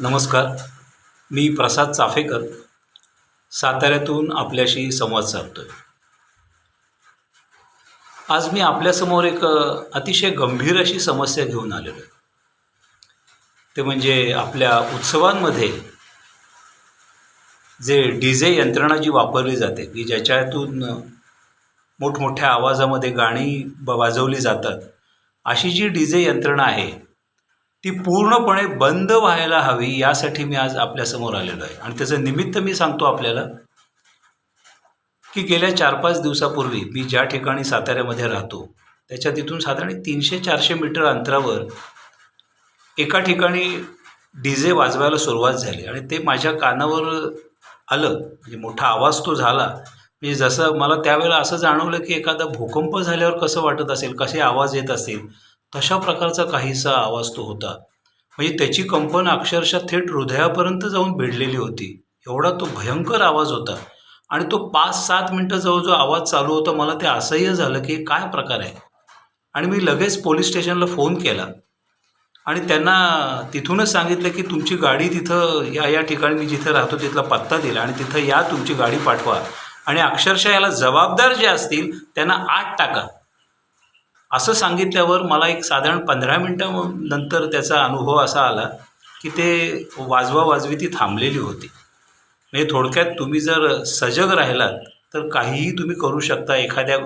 नमस्कार. मी प्रसाद चाफेकर साताऱ्यातून आपल्याशी संवाद साधतो आहे आज मी आपल्यासमोर एक अतिशय गंभीर अशी समस्या घेऊन आलेलो आहे. ते म्हणजे आपल्या उत्सवांमध्ये जे डी जे यंत्रणा जी वापरली जाते की ज्याच्यातून मोठमोठ्या आवाजामध्ये गाणी ब वाजवली जातात अशी जी डी जे यंत्रणा आहे ती पूर्णपणे बंद व्हायला हवी यासाठी मी आज आपल्यासमोर आलेलो आहे. आणि त्याचं निमित्त मी सांगतो आपल्याला की गेल्या चार पाच दिवसापूर्वी मी ज्या ठिकाणी साताऱ्यामध्ये राहतो त्याच्या तिथून साधारण तीनशे चारशे मीटर अंतरावर एका ठिकाणी डी जे वाजवायला सुरुवात झाली. आणि ते माझ्या कानावर आलं म्हणजे मोठा आवाज तो झाला. म्हणजे जसं मला त्यावेळेला असं जाणवलं की एखादा भूकंप झाल्यावर कसं वाटत असेल कसे आवाज येत असेल तशा प्रकारचा काहीसा आवाज तो होता. म्हणजे त्याची कंपन अक्षरशः थेट हृदयापर्यंत जाऊन भिडलेली होती. एवढा तो भयंकर आवाज होता. आणि तो पाच सात मिनटं जवळ जो आवाज चालू होता. मला ते असह्य झालं की हे काय प्रकार आहे? आणि मी लगेच पोलीस स्टेशनला फोन केला. आणि त्यांना तिथूनच सांगितलं की तुमची गाडी तिथं या या ठिकाणी मी जिथं राहतो तिथला पत्ता दिला आणि तिथं या तुमची गाडी पाठवा. आणि अक्षरशः याला जबाबदार जे असतील त्यांना आत टाका. असं सांगितल्यावर मला एक साधारण पंधरा मिनटं नंतर त्याचा अनुभव असा आला की ते वाजवा वाजवी ती थांबलेली होती. म्हणजे थोडक्यात तुम्ही जर सजग राहिलात तर काहीही तुम्ही करू शकता. एखाद्या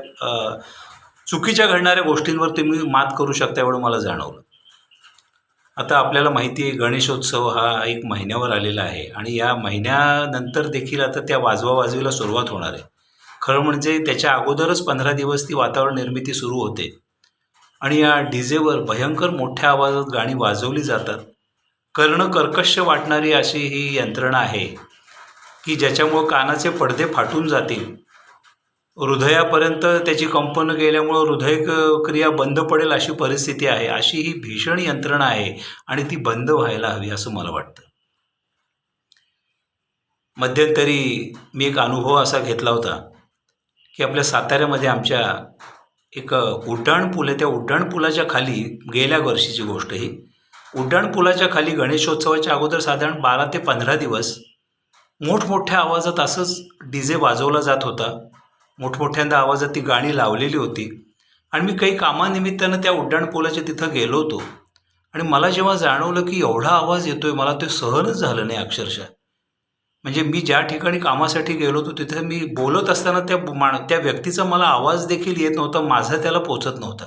चुकीच्या घडणाऱ्या गोष्टींवर तुम्ही मात करू शकता एवढं मला जाणवलं. आता आपल्याला माहिती आहे गणेशोत्सव हा एक महिन्यावर आलेला आहे आणि या महिन्यानंतर देखील आता त्या वाजवा वाजवीला सुरुवात होणार आहे. खरं म्हणजे त्याच्या अगोदरच पंधरा दिवस ती वातावरण निर्मिती सुरू होते. आणि या डीजेवर भयंकर मोठ्या आवाजात गाणी वाजवली जातात. कर्ण कर्कश वाटणारी अशी ही यंत्रणा आहे की ज्याच्यामुळं कानाचे पडदे फाटून जातील. हृदयापर्यंत त्याची कंपनं गेल्यामुळं हृदय क्रिया बंद पडेल अशी परिस्थिती आहे. अशी ही भीषण यंत्रणा आहे आणि ती बंद व्हायला हवी असं मला वाटतं. मध्यंतरी मी एक अनुभव असा घेतला होता की आपल्या साताऱ्यामध्ये आमच्या एक उड्डाणपूल आहे. त्या उड्डाणपुलाच्या खाली गेल्या वर्षीची गोष्ट ही. उड्डाणपुलाच्या खाली गणेशोत्सवाच्या अगोदर साधारण बारा ते पंधरा दिवस मोठमोठ्या आवाजात असंच डी जे वाजवला जात होता. मोठमोठ्यांदा आवाजात ती गाणी लावलेली होती. आणि मी काही कामानिमित्तानं त्या उड्डाणपुलाच्या तिथं गेलो होतो. आणि मला जेव्हा जाणवलं की एवढा आवाज येतो आहे मला ते सहनच झालं नाही अक्षरशः. म्हणजे मी ज्या ठिकाणी कामासाठी गेलो होतो तिथे मी बोलत असताना त्या माण त्या व्यक्तीचा मला आवाज देखील येत नव्हता माझा त्याला पोचत नव्हता.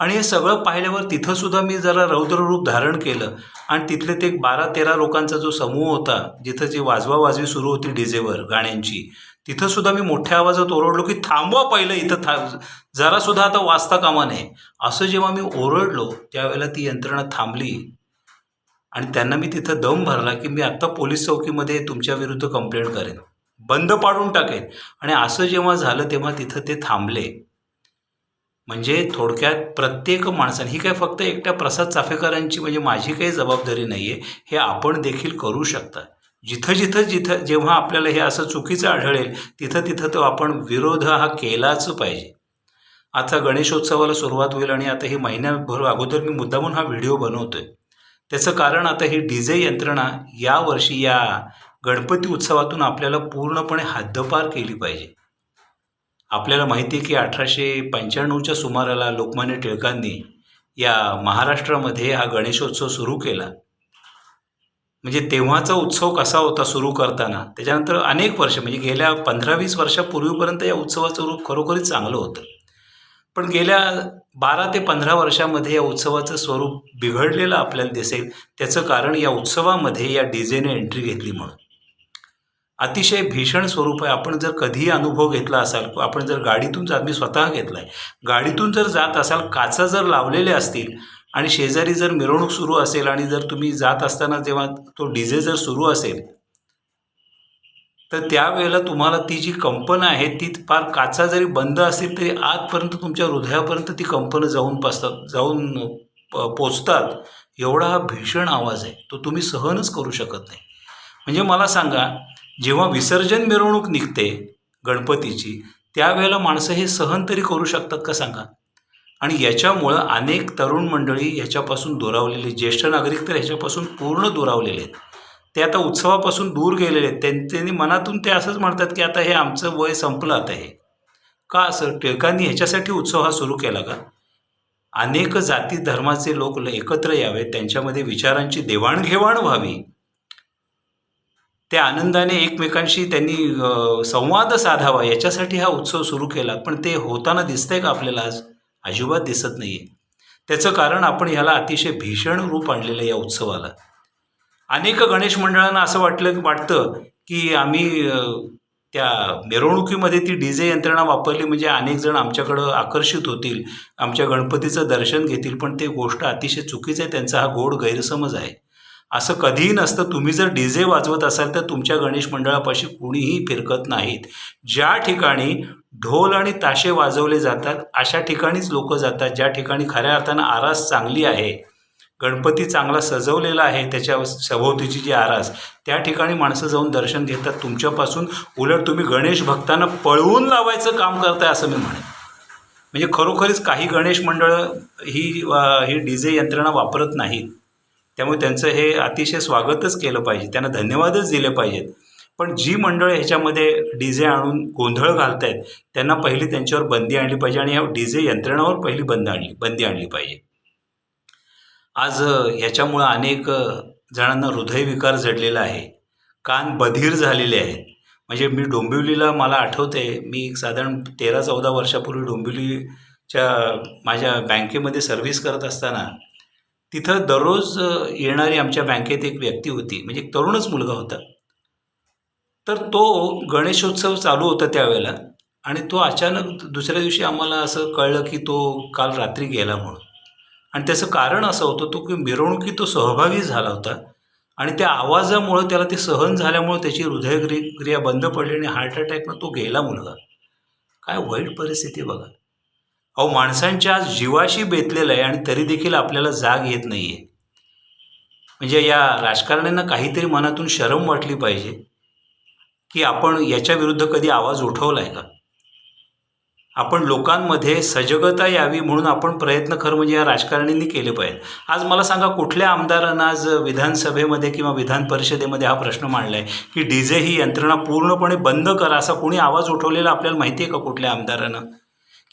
आणि हे सगळं पाहिल्यावर तिथंसुद्धा मी जरा रौद्ररूप धारण केलं. आणि तिथले ते बारा तेरा लोकांचा जो समूह होता जिथं जी वाजवा वाजवी सुरू होती डीजेवर गाण्यांची तिथंसुद्धा मी मोठ्या आवाजात ओरडलो की थांबवा पहिलं इथं था जरासुद्धा आता वाजता कामा नये. असं जेव्हा मी ओरडलो त्यावेळेला ती यंत्रणा थांबली. आणि त्यांना मी तिथं दम भरला की मी आत्ता पोलीस चौकीमध्ये तुमच्या विरुद्ध कंप्लेंट करेन. बंद पाडून टाकेन. आणि असं जेव्हा झालं तेव्हा तिथं ते थांबले. म्हणजे थोडक्यात प्रत्येक माणसाने ही काय फक्त एकट्या प्रसाद चाफेकरांची म्हणजे माझी काही जबाबदारी नाही आहे हे आपण देखील करू शकता. जिथं जिथं जिथं जेव्हा आपल्याला हे असं चुकीचं आढळेल तिथं तिथं तो आपण विरोध हा केलाच पाहिजे. आता गणेशोत्सवाला सुरुवात होईल आणि आता हे महिन्याभर अगोदर मी मुद्दामून हा व्हिडिओ बनवतो आहे त्याचं कारण आता ही डी जे यंत्रणा यावर्षी या गणपती उत्सवातून आपल्याला पूर्णपणे हद्दपार केली पाहिजे. आपल्याला माहिती आहे की अठराशे पंच्याण्णवच्या सुमाराला लोकमान्य टिळकांनी या महाराष्ट्रामध्ये हा गणेशोत्सव सुरू केला. म्हणजे तेव्हाचा उत्सव कसा होता सुरू करताना त्याच्यानंतर अनेक वर्ष म्हणजे गेल्या पंधरा वीस वर्षापूर्वीपर्यंत या उत्सवाचं रूप खरोखरीच चांगलं होतं. पण गेल्या बारा ते पंधरा वर्षामध्ये या उत्सवाचं स्वरूप बिघडलेलं आपल्याला दिसेल. त्याचं कारण या उत्सवामध्ये या डीजेने एंट्री घेतली म्हणून. अतिशय भीषण स्वरूप आहे. आपण जर कधीही अनुभव घेतला असाल आपण जर गाडीतून जात मी स्वतः घेतला आहे गाडीतून जर जात असाल काचा जर लावलेले असतील आणि शेजारी जर मिरवणूक सुरू असेल आणि जर तुम्ही जात असताना जेव्हा तो डीजे जर सुरू असेल तर त्यावेळेला तुम्हाला ती जी कंपनं आहे ती फार काचा जरी बंद असेल तरी आतपर्यंत तुमच्या हृदयापर्यंत ती कंपनं जाऊन पासतात जाऊन प पोचतात एवढा हा भीषण आवाज आहे. तो तुम्ही सहनच करू शकत नाही. म्हणजे मला सांगा जेव्हा विसर्जन मिरवणूक निघते गणपतीची त्यावेळेला माणसं हे सहन तरी करू शकतात का सांगा? आणि याच्यामुळं अनेक तरुण मंडळी ह्याच्यापासून दुरावलेली ज्येष्ठ नागरिक तर ह्याच्यापासून पूर्ण दुरावलेले आहेत. ते आता उत्सवापासून दूर गेलेले आहेत. त्यांनी मनातून ते असंच म्हणतात की आता हे आमचं वय संपलं आता हे. का असं? टिळकांनी ह्याच्यासाठी उत्सव हा सुरू केला का? अनेक जाती धर्माचे लोक ल- एकत्र यावेत. त्यांच्यामध्ये विचारांची देवाणघेवाण व्हावी. त्या आनंदाने एकमेकांशी त्यांनी संवाद साधावा. याच्यासाठी हा उत्सव सुरू केला. पण ते होताना दिसतंय का आपल्याला आज? अजिबात दिसत नाही आहे त्याचं कारण आपण ह्याला अतिशय भीषण रूप आणलेलं या उत्सवाला. अनेक गणेश मंडळांना असं वाटलं वाटतं की आम्ही त्या मिरवणुकीमध्ये ती डी जे यंत्रणा वापरली म्हणजे अनेक जण आमच्याकडं आकर्षित होतील आमच्या गणपतीचं दर्शन घेतील पण ते गोष्ट अतिशय चुकीचं आहे त्यांचा हा गोड गैरसमज आहे. असं कधीही नसतं तुम्ही जर डी जे वाजवत असाल तर तुमच्या गणेश मंडळापाशी कुणीही फिरकत नाहीत. ज्या ठिकाणी ढोल आणि ताशे वाजवले जातात अशा ठिकाणीच लोक जातात ज्या ठिकाणी खऱ्या अर्थानं आरास चांगली आहे. गणपती चांगला सजवलेला आहे त्याच्या सभोवतीची जी आरास त्या ठिकाणी माणसं जाऊन दर्शन घेतात. तुमच्यापासून उलट तुम्ही गणेश भक्तांना पळवून लावायचं काम करताय असं मी म्हणेन. म्हणजे खरोखरीच काही गणेश मंडळं ही ही डी जे यंत्रणा वापरत नाहीत. त्यामुळे त्यांचं हे अतिशय स्वागतच केलं पाहिजे. त्यांना धन्यवादच दिले पाहिजेत. पण जी मंडळं ह्याच्यामध्ये डी जे आणून गोंधळ घालत आहेत त्यांना पहिली त्यांच्यावर बंदी आणली पाहिजे आणि ह्या डी जे यंत्रणावर पहिली बंद आणली बंदी आणली पाहिजे. आज ह्याच्यामुळं अनेक जणांना हृदयविकार जडलेला आहे. कान बधीर झालेले आहेत. म्हणजे मी डोंबिवलीला मला आठवते मी एक साधारण तेरा चौदा वर्षापूर्वी डोंबिवलीच्या माझ्या बँकेमध्ये सर्व्हिस करत असताना तिथं दररोज येणारी आमच्या बँकेत एक व्यक्ती होती. म्हणजे एक तरुणच मुलगा होता. तर तो गणेशोत्सव चालू होता त्यावेळेला आणि तो अचानक दुसऱ्या दिवशी आम्हाला असं कळलं की तो काल रात्री गेला म्हणून. आणि त्याचं कारण असं होतं तो की मिरवणुकीत तो सहभागी झाला होता. आणि त्या आवाजामुळं त्याला ते सहन झाल्यामुळं त्याची हृदयक्रि क्रिया बंद पडली आणि हार्ट अटॅकनं तो गेला मुलगा. काय वाईट परिस्थिती बघा. अहो माणसांच्या आज जीवाशी बेतलेलं आहे आणि तरी देखील आपल्याला जाग येत नाही आहे म्हणजे या राजकारण्यांना काहीतरी मनातून शरम वाटली पाहिजे की आपण याच्या विरुद्ध कधी आवाज उठवला आहे का? आपण लोकांमध्ये सजगता यावी म्हणून आपण प्रयत्न खरं म्हणजे या राजकारणींनी केले पाहिजे. आज मला सांगा कुठल्या आमदारांना आज विधानसभेमध्ये किंवा विधान परिषदेमध्ये हा प्रश्न मांडला आहे की डी जे ही यंत्रणा पूर्णपणे बंद करा असा कोणी आवाज उठवलेला आपल्याला माहिती आहे का कुठल्या आमदारानं?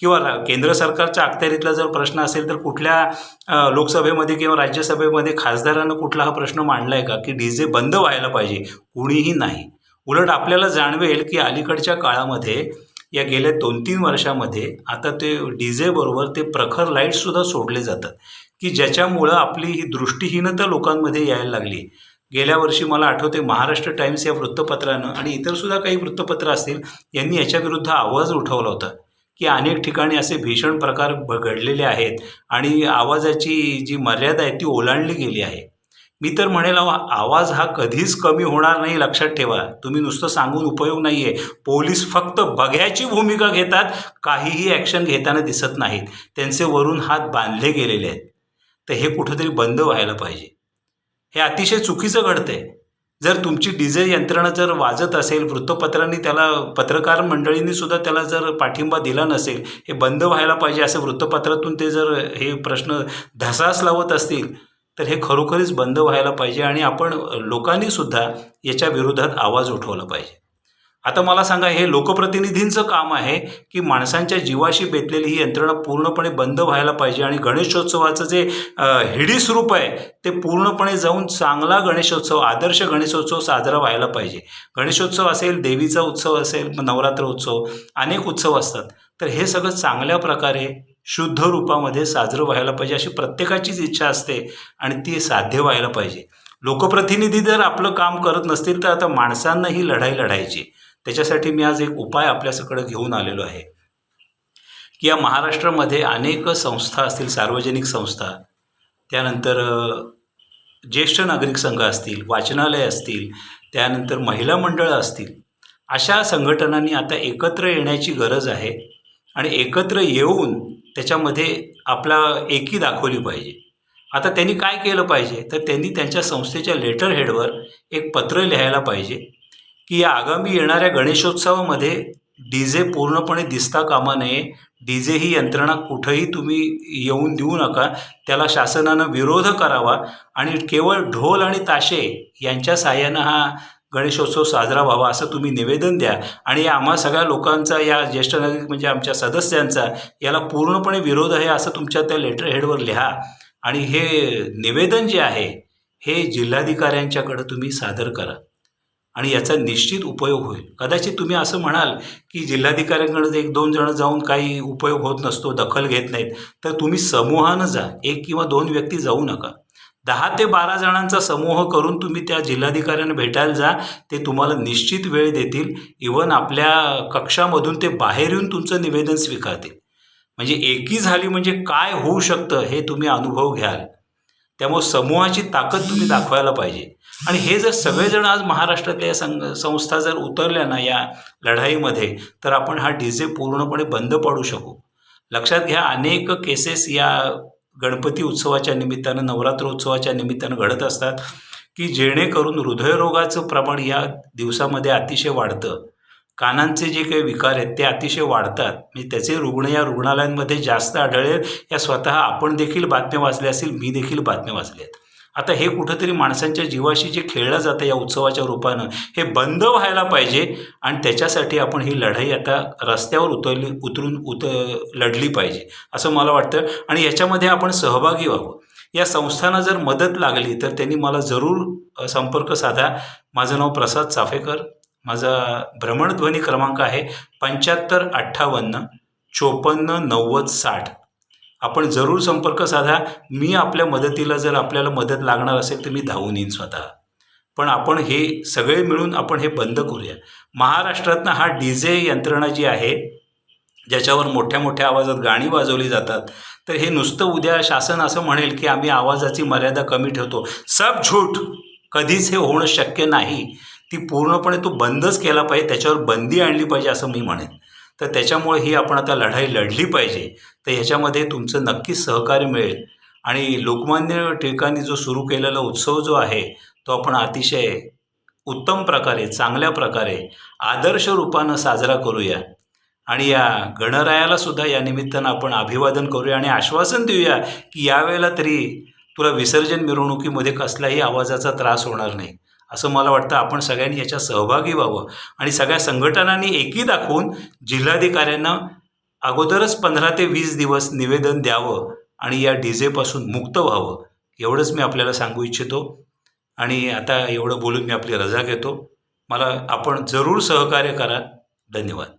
किंवा केंद्र सरकारच्या अखत्यारीतला जर प्रश्न असेल तर कुठल्या लोकसभेमध्ये किंवा राज्यसभेमध्ये खासदारानं कुठला हा प्रश्न मांडला आहे का की डी जे बंद व्हायला पाहिजे? कुणीही नाही. उलट आपल्याला जाणवेल की अलीकडच्या काळामध्ये या गेल्या दोन तीन वर्षामध्ये आता ते डी जेबरोबर ते प्रखर लाईटसुद्धा सोडले जातात. की ज्याच्यामुळं आपली ही दृष्टीहीनता लोकांमध्ये यायला लागली. गेल्या वर्षी मला आठवते महाराष्ट्र टाइम्स या वृत्तपत्रानं आणि इतरसुद्धा काही वृत्तपत्रं असतील यांनी याच्याविरुद्ध आवाज उठवला होता. की अनेक ठिकाणी असे भीषण प्रकार घडलेले आहेत आणि आवाजाची जी मर्यादा आहे ती ओलांडली गेली आहे. मी तर म्हणेल आवाज हा कधीच कमी होणार नाही लक्षात ठेवा. तुम्ही नुसतं सांगून उपयोग नाही आहे पोलीस फक्त बघ्याची भूमिका घेतात काहीही ॲक्शन घेताना दिसत नाहीत. त्यांचे वरून हात बांधले गेलेले आहेत. तर हे कुठंतरी बंद व्हायला पाहिजे. हे अतिशय चुकीचं घडतंय. जर तुमची डीजे यंत्रणा जर वाजत असेल वृत्तपत्रांनी त्याला पत्रकार मंडळींनी सुद्धा त्याला जर पाठिंबा दिला नसेल हे बंद व्हायला पाहिजे असं वृत्तपत्रातून ते जर हे प्रश्न धसास लावत असतील तर हे खरोखरीच बंद व्हायला पाहिजे आणि आपण लोकांनीसुद्धा याच्या विरोधात आवाज उठवला पाहिजे. आता मला सांगा हे लोकप्रतिनिधींचं काम आहे की माणसांच्या जीवाशी बेतलेली ही यंत्रणा पूर्णपणे बंद व्हायला पाहिजे आणि गणेशोत्सवाचं जे अ, हिडीस रूप आहे ते पूर्णपणे जाऊन चांगला गणेशोत्सव आदर्श गणेशोत्सव साजरा व्हायला पाहिजे. गणेशोत्सव असेल देवीचा उत्सव असेल नवरात्र उत्सव अनेक उत्सव असतात. तर हे सगळं चांगल्या प्रकारे शुद्ध रूपामध्ये साजरं व्हायला पाहिजे अशी प्रत्येकाचीच इच्छा असते आणि ती साध्य व्हायला पाहिजे. लोकप्रतिनिधी जर आपलं काम करत नसतील तर आता माणसांना ही लढाई लढायची. त्याच्यासाठी मी आज एक उपाय आपल्याकडे घेऊन आलेलो आहे. की या महाराष्ट्रामध्ये अनेक संस्था असतील सार्वजनिक संस्था. त्यानंतर ज्येष्ठ नागरिक संघ असतील वाचनालय असतील त्यानंतर महिला मंडळं असतील. अशा संघटनांनी आता एकत्र येण्याची गरज आहे. आणि एकत्र येऊन त्याच्यामध्ये आपला एकी दाखवली पाहिजे. आता त्यांनी काय केलं पाहिजे? तर त्यांनी त्यांच्या संस्थेच्या लेटर हेडवर एक पत्र लिहायला पाहिजे की या आगामी येणाऱ्या गणेशोत्सवामध्ये डी जे पूर्णपणे दिसता कामा नये. डी जे ही यंत्रणा कुठंही तुम्ही येऊन देऊ नका. त्याला शासनानं विरोध करावा आणि केवळ ढोल आणि ताशे यांच्या साह्यानं हा गणेशोत्सव साजरा व्हावा असं तुम्ही निवेदन द्या. आणि या आम्हा सगळ्या लोकांचा या ज्येष्ठ नागरिक म्हणजे आमच्या सदस्यांचा याला पूर्णपणे विरोध आहे असं तुमच्या त्या लेटर हेडवर लिहा. आणि हे निवेदन जे आहे हे जिल्हाधिकाऱ्यांच्याकडं तुम्ही सादर करा. आणि याचा निश्चित उपयोग होईल. कदाचित तुम्ही असं म्हणाल की जिल्हाधिकाऱ्यांकडे एक दोन जणं जाऊन काही उपयोग होत नसतो दखल घेत नाहीत तर तुम्ही समूहानं जा. एक किंवा दोन व्यक्ती जाऊ नका. दहा ते बारा जणांचा समूह करून तुम्ही त्या जिल्हाधिकाऱ्यांना भेटायला जा. ते तुम्हाला निश्चित वेळ देतील. इवन आपल्या कक्षामधून ते बाहेर येऊन तुमचं निवेदन स्वीकारतील. म्हणजे एकी झाली म्हणजे काय होऊ शकतं हे तुम्ही अनुभव घ्याल. त्यामुळे समूहाची ताकद तुम्ही दाखवायला पाहिजे. आणि हे जर सगळेजण आज महाराष्ट्रातल्या या संघ संस्था जर उतरल्या ना या लढाईमध्ये तर आपण हा डी जे पूर्णपणे बंद पाडू शकू. लक्षात घ्या अनेक केसेस या गणपती उत्सवाच्या निमित्तानं नवरात्र उत्सवाच्या निमित्तानं घडत असतात की जेणेकरून हृदयरोगाचं प्रमाण या दिवसामध्ये अतिशय वाढतं. कानांचे जे काही विकार आहेत ते अतिशय वाढतात. म्हणजे त्याचे रुग्ण या रुग्णालयांमध्ये जास्त आढळले. या स्वतः आपण देखील बातम्या वाचल्या असतील मी देखील बातम्या वाचल्या आहेत आता हे कुठंतरी माणसांच्या जीवाशी जे खेळलं जातं या उत्सवाच्या रूपानं हे बंद व्हायला पाहिजे आणि त्याच्यासाठी आपण ही लढाई आता रस्त्यावर उतरली उतरून उत लढली पाहिजे असं मला वाटतं. आणि याच्यामध्ये आपण सहभागी व्हावं. या संस्थांना जर मदत लागली तर त्यांनी मला जरूर संपर्क साधा. माझं नाव प्रसाद चाफेकर. माझा भ्रमणध्वनी क्रमांक आहे पंच्याहत्तर अठ्ठावन्न चोपन्न नव्वद साठ. आपण जरूर संपर्क साधा. मी आपल्या मदतीला जर आपल्याला मदत लागणार असेल तर मी धावून येईन स्वतः. पण आपण हे सगळे मिळून आपण हे बंद करूया. महाराष्ट्रातनं हा डी जे यंत्रणा जी आहे ज्याच्यावर मोठ्या मोठ्या आवाजात गाणी वाजवली जातात तर हे नुसतं उद्या शासन असं म्हणेल की आम्ही आवाजाची मर्यादा कमी ठेवतो. सब झूट कधीच हे होणं शक्य नाही. ती पूर्णपणे तो बंदच केला पाहिजे त्याच्यावर बंदी आणली पाहिजे असं मी म्हणेन. तर त्याच्यामुळे ही आपण आता लढाई लढली पाहिजे. तर ह्याच्यामध्ये तुमचं नक्कीच सहकार्य मिळेल. आणि लोकमान्य टिळकांनी जो सुरू केलेला उत्सव जो आहे तो आपण अतिशय उत्तम प्रकारे चांगल्या प्रकारे आदर्श रूपानं साजरा करूया. आणि या गणरायाला सुद्धा या निमित्तानं आपण अभिवादन करूया आणि आश्वासन देऊया की यावेळेला तरी तुला विसर्जन मिरवणुकीमध्ये कसलाही आवाजाचा त्रास होणार नाही. असं मला वाटतं आपण सगळ्यांनी याच्यात सहभागी व्हावं. आणि सगळ्या संघटनांनी एकी दाखवून जिल्हाधिकाऱ्यांना अगोदरच पंधरा ते वीस दिवस निवेदन द्यावं आणि या डी जेपासून मुक्त व्हावं एवढंच मी आपल्याला सांगू इच्छितो. आणि आता एवढं बोलून मी आपली रजा घेतो. मला आपण जरूर सहकार्य करा धन्यवाद.